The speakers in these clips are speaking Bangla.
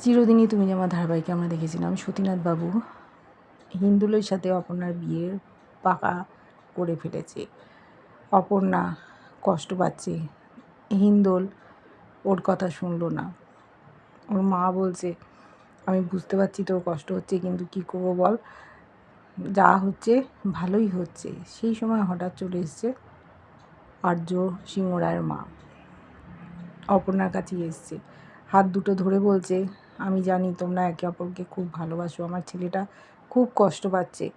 চিরদিনই তুমি আমার ধারাবাহিকে আমরা দেখেছিলাম সতীনাথ বাবু। হিন্দুলের সাথে অপর্ণার বিয়ের পাকা করে ফেলেছে। অপর্ণা কষ্ট পাচ্ছে। হিন্দোল ওর কথা শুনলো না। ওর মা বলছে, আমি বুঝতে পারছি তোর কষ্ট হচ্ছে, কিন্তু কী করব বল? যা হচ্ছে, ভালোই হচ্ছে। সেই সময় হঠাৎ চলে এসছে আর্য সিংহ রায়ের মা। অপর্ণার কাছেই এসছে। হাত দুটো ধরে বলছে আমি জানি তোমরা একে অপরকে খুব ভালোবাসো, আমার ছেলেটা খুব কষ্ট পাচ্ছে।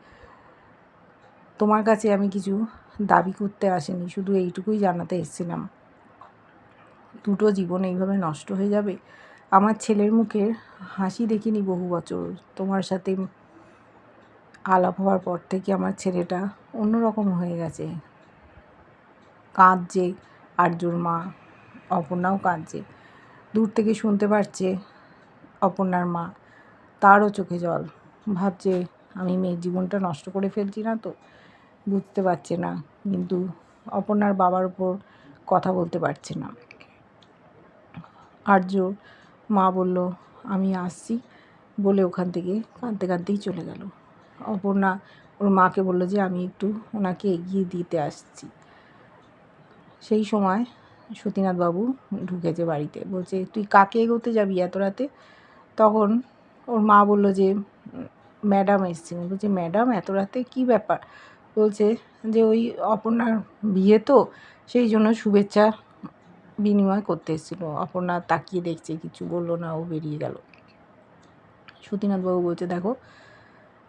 তোমার কাছে আমি কিছু দাবি করতে আসিনি, শুধু এইটুকুই জানাতে এসেছিলাম। দুটো জীবন এইভাবে নষ্ট হয়ে যাবে? আমার ছেলের মুখের হাসি দেখিনি বহু বছর। তোমার সাথে আলাপ হওয়ার পর থেকে আমার ছেলেটা অন্যরকম হয়ে গেছে। কাঁদছে, আর্যর মা অপর্ণাও কাঁদছে। দূর থেকে শুনতে পারছে অপর্ণার মা। তারও চোখে জল। ভাবছে, আমি মেয়ের জীবনটা নষ্ট করে ফেলছি না তো? বুঝতে পারছে না। কিন্তু অপর্ণার বাবার উপর কথা বলতে পারছে না। আর্য মা বলল, আমি আসছি। বলে ওখান থেকে কাঁদতে কাঁদতেই চলে গেল। অপর্ণা ওর মাকে বলল যে, আমি একটু ওনাকে এগিয়ে দিতে আসছি। সেই সময় সতীনাথবাবু ঢুকেছে বাড়িতে। বলছে, তুই কাকে এগোতে যাবি এত রাতে? তখন ওর মা বলল যে, ম্যাডাম এসছে বলছে, ম্যাডাম, এত রাতে কী ব্যাপার? বলছে যে, ওই অপর্ণার বিয়ে তো, সেই জন্য শুভেচ্ছা বিনিময় করতে এসেছিল। অপর্ণা তাকিয়ে দেখছে, কিছু বলল না, ও বেরিয়ে গেল। সতীনাথবাবু বলছে, দেখো,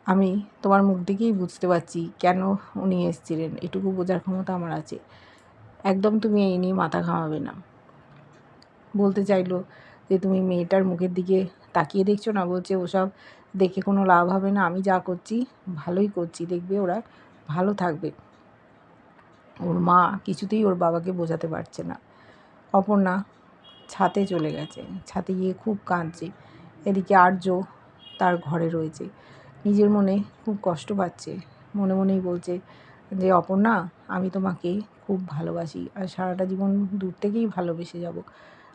আমি তোমার মুখ দেখেই বুঝতে পারছি কেন উনি এসেছিলেন। এটুকু বোঝার ক্ষমতা আমার আছে। একদম তুমি এই নিয়ে মাথা ঘামাবে না। বলতে চাইলো যে, তুমি মেয়েটার মুখের দিকে তাকিয়ে দেখছ না? বলছে, ওসব দেখে কোনো লাভ হবে না, আমি যা করছি, ভালোই করছি, দেখবে ওরা ভালো থাকবে। ওর মা কিছুতেই ওর বাবাকে বোঝাতে পারছে না। অপর্ণা ছাতে চলে গেছে। ছাতে গিয়ে খুব কাঁদছে। এদিকে আর্য তার ঘরে রয়েছে। নিজের মনে খুব কষ্ট পাচ্ছে। মনে মনেই বলছে যে, অপর্ণা, আমি তোমাকে খুব ভালোবাসি আর সারাটা জীবন দূর থেকেই ভালোবেসে যাব।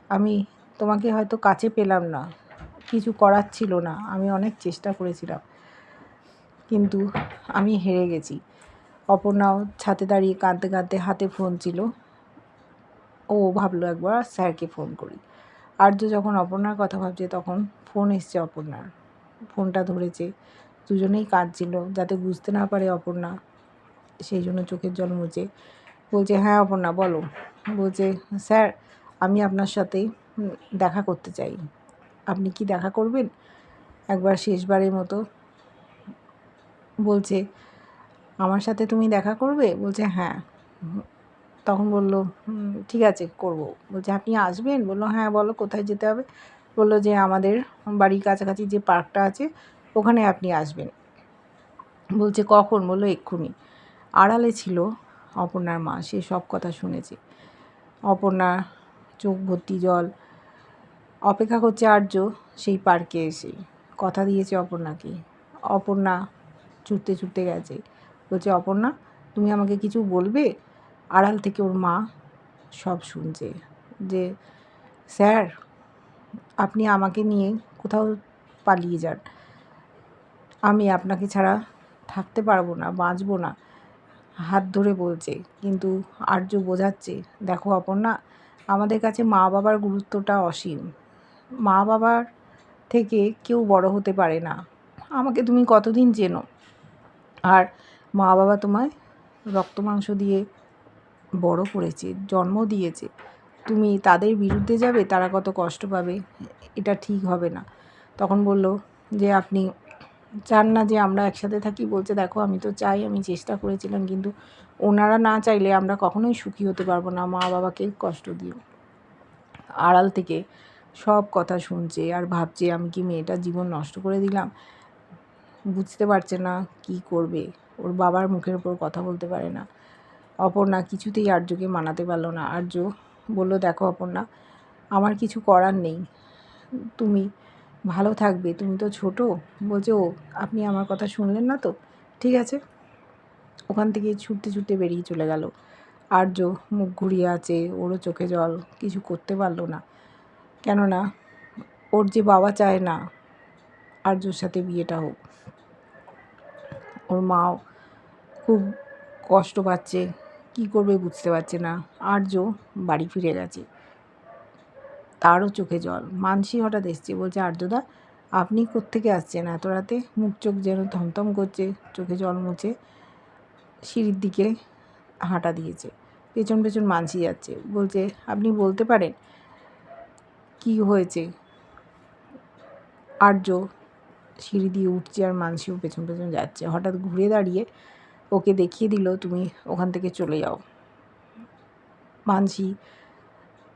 আমি তোমাকে হয়তো কাছে পেলাম না। কিছু করার ছিল না। আমি অনেক চেষ্টা করেছিলাম। কিন্তু আমি হেরে গেছি। অপর্ণাও ছাতে দাঁড়িয়ে কাঁদতে কাঁদতে হাতে ফোন ছিল। ও ভাবলো একবার স্যারকে ফোন করি। আর্য যখন অপর্ণার কথা ভাবছে তখন ফোন এসছে অপর্ণার। ফোনটা ধরেছে। দুজনেই কাঁদছিল যাতে বুঝতে না পারে অপর্ণা। সেই জন্য চোখের জল মুছে বলছে হ্যাঁ অপর্ণা, বলো। বলছে, স্যার, আমি আপনার সাথে দেখা করতে চাই। আপনি কি দেখা করবেন? একবার শেষবারের মতো বলছে, আমার সাথে তুমি দেখা করবে? বলছে হ্যাঁ। তখন বলল ঠিক আছে, করব। বলছে, আপনি আসবেন? বলল হ্যাঁ বলো, কোথায় যেতে হবে? বলল যে, আমাদের বাড়ির কাছাকাছি যে পার্কটা আছে, ওখানে আপনি আসবেন। বলছে, কখন? বলল, এক্ষুনি। আড়ালে ছিল অপর্ণার মা, সে সব কথা শুনেছে। অপর্ণা চোখ ভর্তি জল অপেক্ষা করছে আর্য সেই পার্কে এসে। কথা দিয়েছে অপর্ণাকে। অপর্ণা ছুটতে ছুটতে গেছে। বলছে, অপর্ণা, তুমি আমাকে কিছু বলবে? আড়াল থেকে ওর মা সব শুনছে যে, স্যার, আপনি আমাকে নিয়ে কোথাও পালিয়ে যান। আমি আপনাকে ছাড়া থাকতে পারব না, বাঁচবো না। হাত ধরে বলছে। কিন্তু আর্য বোঝাচ্ছে, দেখো অপর্ণা, আমাদের কাছে মা বাবার গুরুত্বটা অসীম। মা বাবার থেকে কেউ বড় হতে পারে না। আমাকে তুমি কতদিন চেনো? আর মা বাবা তোমায় রক্ত মাংস দিয়ে বড় করেছে, জন্ম দিয়েছে। তুমি তাদের বিরুদ্ধে যাবে, তারা কত কষ্ট পাবে, এটা ঠিক হবে না। তখন বলল যে, আপনি চান না যে আমরা একসাথে থাকি? বলছে, দেখো, আমি তো চাই, আমি চেষ্টা করেছিলাম, কিন্তু ওনারা না চাইলে আমরা কখনোই সুখী হতে পারব না মা বাবাকে কষ্ট দিও। আড়াল থেকে সব কথা শুনছে আর ভাবছে আমি কি মেয়েটার জীবন নষ্ট করে দিলাম? বুঝতে পারছে না কি করবে? ওর বাবার মুখের উপর কথা বলতে পারে না। অপর্ণা কিছুতেই আর্যকে মানাতে পারল না। আর্য বলল, দেখো অপর্ণা, আমার কিছু করার নেই। তুমি ভালো থাকবে, তুমি তো ছোট। বলছে, ও, আপনি আমার কথা শুনলেন না তো? ঠিক আছে। ওখান থেকে ছুটতে ছুটতে বেরিয়ে চলে গেল। আর্য মুখ ঘুরিয়ে আছে, ওরও চোখে জল, কিছু করতে পারল না। কেননা ওর যে বাবা চায় না আর্যর সাথে বিয়েটা হোক। ওর মাও খুব কষ্ট পাচ্ছে, কী করবে বুঝতে পারছে না। আর্য বাড়ি ফিরে গেছে। তারও চোখে জল। মানসি হঠাৎ এসছে, বলছে আর্যদা আপনি কোত্থেকে আসছেন? এত রাতে মুখ চোখ যেন থমথম করছে, চোখে জল মুছে সিঁড়ির দিকে হাঁটা দিয়েছে। পেছন পেছন মানসি যাচ্ছে। বলছে, আপনি বলতে পারেন কি হয়েছে? আর্য সিঁড়ি দিয়ে উঠছে আর মানসিও পেছন পেছন যাচ্ছে। হঠাৎ ঘুরে দাঁড়িয়ে ওকে দেখিয়ে দিল, তুমি ওখান থেকে চলে যাও। মানসি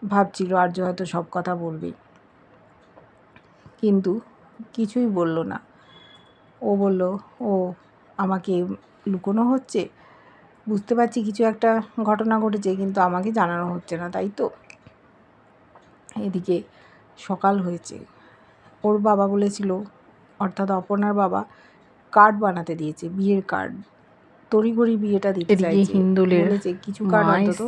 ভাবছিল, আর্য হয়তো সব কথা বলবে। কিন্তু কিছুই বলল না। ও বলল, ও, আমাকে লুকোনো হচ্ছে? বুঝতে পারছি, কিছু একটা ঘটনা ঘটেছে, কিন্তু আমাকে জানানো হচ্ছে না, তাই তো? এদিকে সকাল হয়েছে। ওর বাবা বলেছিল অর্থাৎ অপর্ণার বাবা কার্ড বানাতে দিয়েছে বিয়ের কার্ড তড়িঘড়ি বিয়েটা দিতে চাইছে। হিন্দুলের কিছু কার্ড অন্তত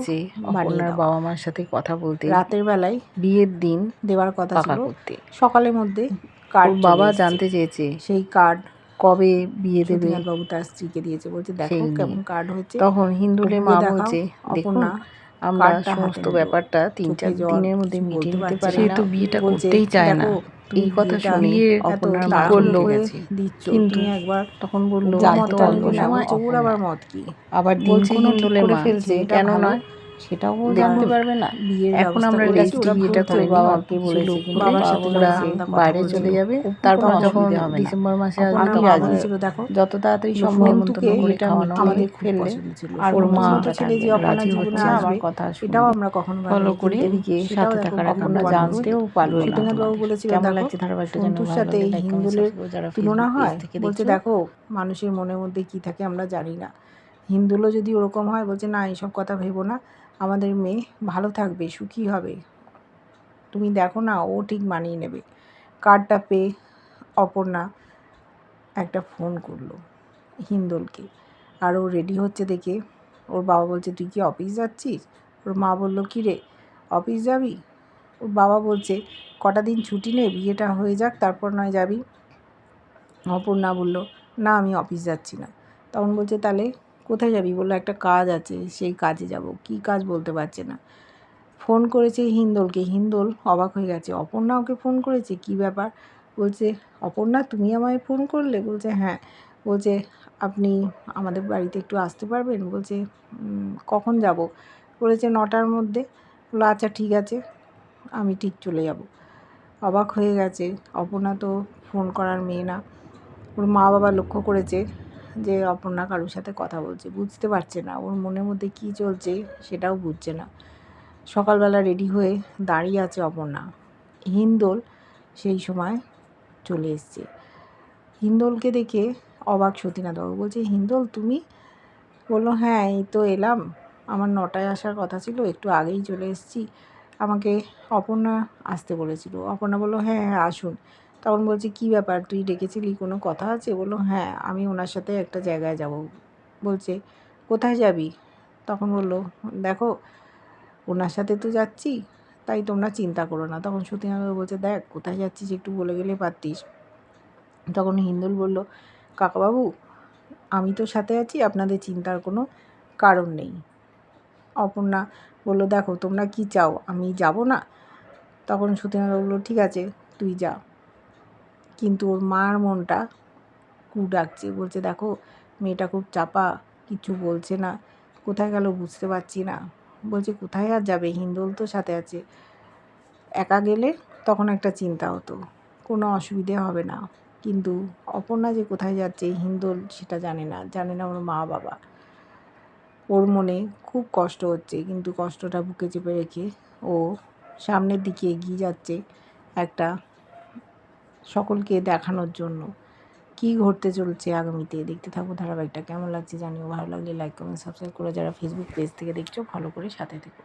অপর্ণার বাবা মার সাথে কথা বলতে রাতের বেলায় বিয়ের দিন দেওয়ার কথা ছিল। সকালের মধ্যে কার্ড বাবা জানতে চেয়েছে সেই কার্ড কবে বিয়ে দেবে। বাবু তার স্ত্রীকে দিয়েছে। বলছে দেখো কেমন কার্ড হচ্ছে তখন হিন্দুলের মা বলছে দেখুন আমরা সমস্ত ব্যাপারটা তিন চার দিনের মধ্যে মিটিয়ে নিতে পারি না। তো বিয়েটা করতেই চায় না। এই কথা শুনিয়ে অপর্ণার মা করল কিন্তু একবার তখন বলল অল্প সময় আবার মত কি? আবার দিন বলছে কোনো ঠিক করে ফেলছে? কেন নয়? সেটাও জানতে পারবে না। এখন আমরা বিয়েটা করেনি, বাবাকে বলেছি কিন্তু বাইরে চলে যাবে তারপর যখন। ডিসেম্বর মাসে আসবে দেখো যত তাড়াতাড়ি সম্ভব এটা আমাদের ফেললে ছিল। ওর মা ছেলে যে রাজি জীবনে আসবে কথা এটাও আমরা কখনো ফলো করে এদিকে সাথে থাকার আমরা জানতেও পারল না। বাবু। বলেছিল, কেমন লাগছে ধারাবাহিকটা সন্তুর সাথে হিন্দুলের তুলনা হয়। থেকে বলছে দেখো মানুষের মনের মধ্যে কি থাকে আমরা জানি না। হিন্দুলও যদি ওরকম হয় বলছে না এইসব কথা ভেবো না আমাদের মেয়ে ভালো থাকবে, সুখী হবে। তুমি দেখো না, ও ঠিক মানিয়ে নেবে। কার্ডটা পেয়ে অপর্ণা একটা ফোন করল হিন্দোলকে। আর ও রেডি হচ্ছে দেখে। ওর বাবা বলছে, তুই কি অফিস যাচ্ছিস? ওর মা বলল, কি রে অফিস যাবি? ওর বাবা বলছে, কটা দিন ছুটি নে, বিয়েটা হয়ে যাক, তারপর নয় যাবি? অপর্ণা বলল, না, আমি অফিস যাচ্ছি না। তখন বলছে, তাহলে কোথায় যাবি বলল, একটা কাজ আছে, সেই কাজে যাব। কি কাজ বলতে পারছে না। ফোন করেছে হিন্দোলকে। হিন্দোল অবাক হয়ে গেছে। অপর্ণা ওকে ফোন করেছে? কি ব্যাপার? বলছে, অপর্ণা, তুমি আমায় ফোন করলে? বলছে হ্যাঁ। বলছে, আপনি আমাদের বাড়িতে একটু আসতে পারবেন? বলছে কখন যাব? বলেছে, নটার মধ্যে। বলল আচ্ছা ঠিক আছে, আমি ঠিক চলে যাব। অবাক হয়ে গেছে। অপর্ণা তো ফোন করার মেয়ে না। ওর মা বাবা লক্ষ্য করেছে যে অপর্ণা কারোর সাথে কথা বলছে, বুঝতে পারছে না। ওর মনের মধ্যে কী চলছে সেটাও বুঝছে না। সকালবেলা রেডি হয়ে দাঁড়িয়ে আছে অপর্ণা। হিন্দোল সেই সময় চলে এসছে। হিন্দোলকে দেখে অবাক সতীনাথবাবু বলছে, হিন্দোল, তুমি? বলল হ্যাঁ এই তো এলাম। আমার নটায় আসার কথা ছিল, একটু আগেই চলে এসেছি। আমাকে অপর্ণা আসতে বলেছিল। অপর্ণা বলল হ্যাঁ হ্যাঁ আসুন। তখন বলছি, কী ব্যাপার? তুই ডেকেছিলি কোনো কথা আছে? বলল হ্যাঁ আমি ওনার সাথে একটা জায়গায় যাব। বলছে, কোথায় যাবি? তখন বলল, দেখো, ওনার সাথে তো যাচ্ছি, তাই তোমরা চিন্তা করো না। তখন সতীনাথবাবু বলছে, দেখ, কোথায় যাচ্ছিস একটু বলে গেলে পারতিস। তখন হিন্দুল বলল, কাকাবাবু, আমি তো সাথে আছি, আপনাদের চিন্তার কোনো কারণ নেই। অপর্ণা বলল, দেখো, তোমরা কি চাও, আমি যাব না? তখন সতীনাথ বলল, ঠিক আছে, তুই যা। কিন্তু ওর মার মনটা কু ডাকছে। বলছে, দেখো, মেয়েটা খুব চাপা, কিছু বলছে না। কোথায় গেল বুঝতে পারছি না। বলছে, কোথায় আর যাবে? হিন্দোল তো সাথে আছে। একা গেলে তখন একটা চিন্তা হতো। কোনো অসুবিধে হবে না। কিন্তু অপর্ণা যে কোথায় যাচ্ছে, হিন্দোল সেটা জানে না। জানে না ওর মা বাবা। ওর মনে খুব কষ্ট হচ্ছে। কিন্তু কষ্টটা বুকে চেপে রেখে ও সামনের দিকে এগিয়ে যাচ্ছে একটা সকলকে দেখানোর জন্য। কি ঘটতে চলছে আগামীতে? দেখতে থাকব ধারাবাহিকটা। কেমন লাগছে জানিও। ভালো লাগলে লাইক কমেন্ট সাবস্ক্রাইব করে যারা ফেসবুক পেজ থেকে দেখছ ফলো করে সাথে থেকো।